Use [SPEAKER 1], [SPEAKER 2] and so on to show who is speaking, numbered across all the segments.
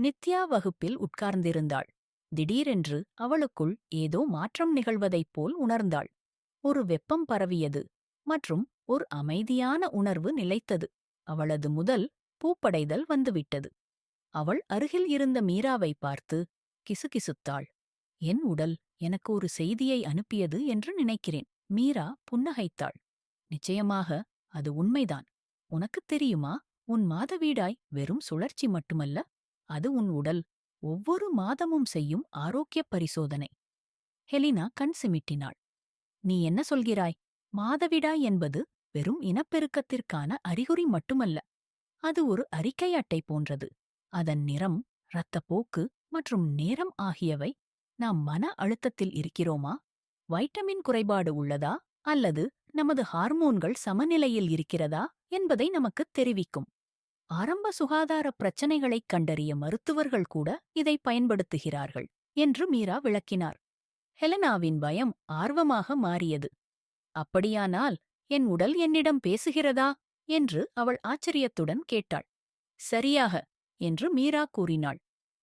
[SPEAKER 1] நித்யா வகுப்பில் உட்கார்ந்திருந்தாள். திடீரென்று அவளுக்குள் ஏதோ மாற்றம் நிகழ்வதைப் போல் உணர்ந்தாள். ஒரு வெப்பம் பரவியது மற்றும் ஒரு அமைதியான உணர்வு நிலைத்தது. அவளது முதல் பூப்படைதல் வந்துவிட்டது. அவள் அருகில் இருந்த மீராவை பார்த்து கிசுகிசுத்தாள். என் உடல் எனக்கு ஒரு செய்தியை அனுப்பியது என்று நினைக்கிறேன். மீரா புன்னகைத்தாள். நிச்சயமாக அது உண்மைதான். உனக்குத் தெரியுமா? உன் மாதவீடாய் வெறும் சுழற்சி மட்டுமல்ல அது உன் உடல். ஒவ்வொரு மாதமும் செய்யும் ஆரோக்கியப் பரிசோதனை. ஹெலினா கண் சிமிட்டினாள். நீ என்ன சொல்கிறாய்? மாதவிடாய் என்பது வெறும் இனப்பெருக்கத்திற்கான அறிகுறி மட்டுமல்ல. அது ஒரு அறிக்கை அட்டை போன்றது. அதன் நிறம் இரத்தப்போக்கு மற்றும் நேரம் ஆகியவை நாம் மன அழுத்தத்தில் இருக்கிறோமா? வைட்டமின் குறைபாடு உள்ளதா? அல்லது நமது ஹார்மோன்கள் சமநிலையில் இருக்கிறதா? என்பதை நமக்குத் தெரிவிக்கும். ஆரம்ப சுகாதார பிரச்சனைகளைக் கண்டறிய மருத்துவர்கள் கூட இதை பயன்படுத்துகிறார்கள் என்று மீரா விளக்கினார். ஹெலனாவின் பயம் ஆர்வமாக மாறியது. அப்படியானால் என் உடல் என்னிடம் பேசுகிறதா? என்று அவள் ஆச்சரியத்துடன் கேட்டாள். சரியாக என்று மீரா கூறினாள்.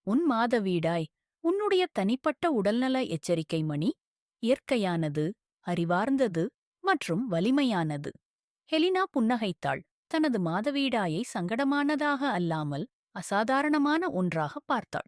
[SPEAKER 1] உன் மாதவீடாய் உன்னுடைய தனிப்பட்ட உடல்நல எச்சரிக்கை மணி இயற்கையானது அறிவார்ந்தது மற்றும் வலிமையானது ஹெலினா புன்னகைத்தாள். தனது மாதவிடாயை சங்கடமானதாக அல்லாமல் அசாதாரணமான ஒன்றாக பார்த்தாள்.